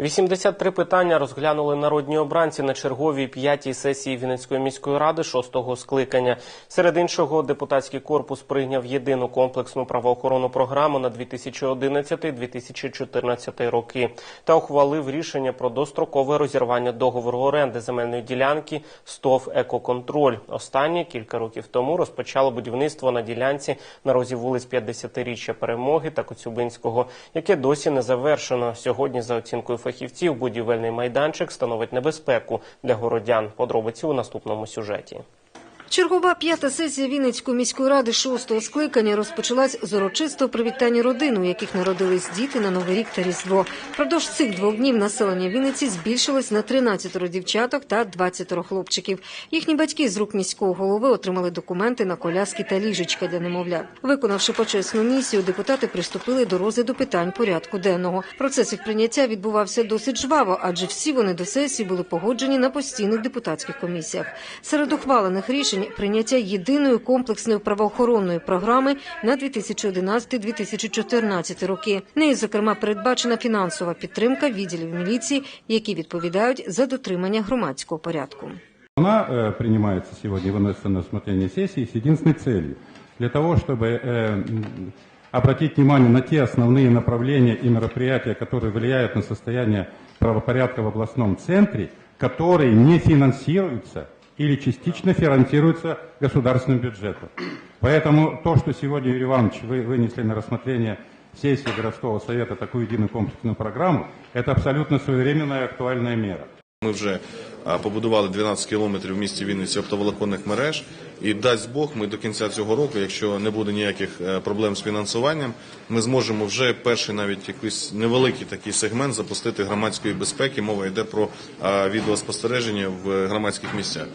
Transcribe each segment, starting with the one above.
83 питання розглянули народні обранці на черговій п'ятій сесії Вінницької міської ради шостого скликання. Серед іншого, депутатський корпус прийняв єдину комплексну правоохоронну програму на 2011-2014 роки та ухвалив рішення про дострокове розірвання договору оренди земельної ділянки СТОВ «Екоконтроль». Останнє кілька років тому розпочало будівництво на ділянці на розі вулиць 50-річчя Перемоги та Коцюбинського, яке досі не завершено. Сьогодні, за оцінкою фахівців, будівельний майданчик становить небезпеку для городян. Подробиці у наступному сюжеті. Чергова п'ята сесія Вінницької міської ради шостого скликання розпочалась з урочистого привітання родин, у яких народились діти на Новий рік та Різдво. Продовж цих двох днів населення Вінниці збільшилось на 13 дівчаток та 20 хлопчиків. Їхні батьки з рук міського голови отримали документи на коляски та ліжечка для немовлят. Виконавши почесну місію, депутати приступили до розгляду питань порядку денного. Процес їх прийняття відбувався досить жваво, адже всі вони до сесії були погоджені на постійних депутатських комісіях. Серед ухвалених рішень прийняття єдиної комплексної правоохоронної програми на 2011-2014 роки. Нею, зокрема, передбачена фінансова підтримка відділів міліції, які відповідають за дотримання громадського порядку. Она э, принимается сегодня, выносится на рассмотрение сессии с единственной целью. Для того, чтобы э, м, обратить внимание на те основные направления и мероприятия, которые влияют на состояние правопорядка в областном центре, которые не финансируются или частично финансируются государственным бюджетом. Поэтому то, что сегодня, Юрий Иванович, вы вынесли на рассмотрение сессии городского совета такую единую комплексную программу, это абсолютно своевременная и актуальная мера. Ми вже побудували 12 кілометрів в місті Вінниці оптоволоконних мереж. І дасть Бог, ми до кінця цього року, якщо не буде ніяких е, проблем з фінансуванням, ми зможемо вже перший навіть якийсь невеликий такий сегмент запустити громадської безпеки. Мова йде про відеоспостереження в громадських місцях.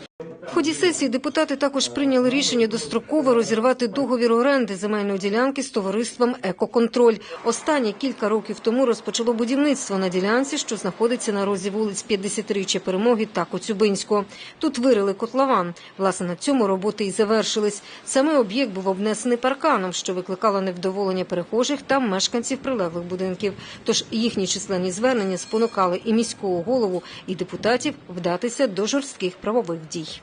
В ході сесії депутати також прийняли рішення достроково розірвати договір оренди земельної ділянки з товариством «Екоконтроль». Останнє кілька років тому розпочало будівництво на ділянці, що знаходиться на розі вулиць 50-річчя Перемоги та Коцюбинського. Тут вирили котлован. Власне, на цьому роботи і завершились. Саме об'єкт був обнесений парканом, що викликало невдоволення перехожих та мешканців прилеглих будинків. Тож їхні численні звернення спонукали і міського голову, і депутатів вдатися до жорстких правових дій.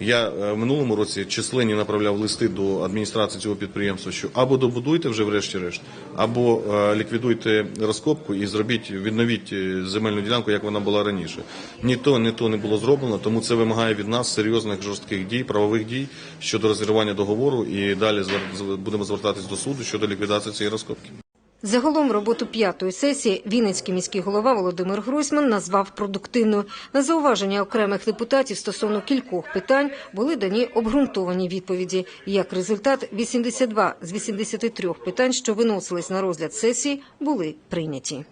Я е, в минулому році численні направляв листи до адміністрації цього підприємства, що або добудуйте вже врешті-решт, або е, ліквідуйте розкопку і зробіть, відновіть е, земельну ділянку, як вона була раніше. Ні то, ні то не було зроблено, тому це вимагає від нас серйозних жорстких дій, правових дій щодо розірвання договору, і далі будемо звертатись до суду щодо ліквідації цієї розкопки. Загалом роботу п'ятої сесії Вінницький міський голова Володимир Гройсман назвав продуктивною. На зауваження окремих депутатів стосовно кількох питань були дані обґрунтовані відповіді. Як результат, 82 з 83 питань, що виносились на розгляд сесії, були прийняті.